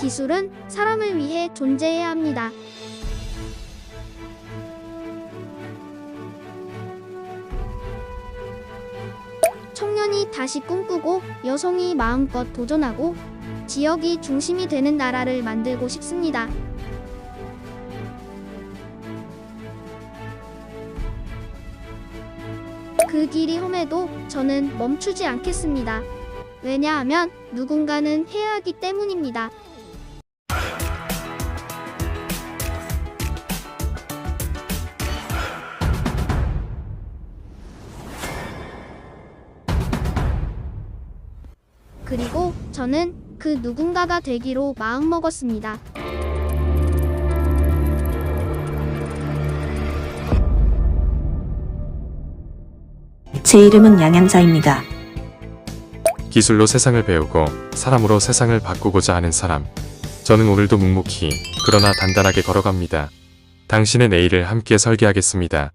기술은 사람을 위해 존재해야 합니다. 청년이 다시 꿈꾸고 여성이 마음껏 도전하고 지역이 중심이 되는 나라를 만들고 싶습니다. 그 길이 험해도 저는 멈추지 않겠습니다. 왜냐하면 누군가는 해야 하기 때문입니다. 그리고 저는 그 누군가가 되기로 마음먹었습니다. 제 이름은 양양자입니다. 기술로 세상을 배우고 사람으로 세상을 바꾸고자 하는 사람. 저는 오늘도 묵묵히 그러나 단단하게 걸어갑니다. 당신의 내일을 함께 설계하겠습니다.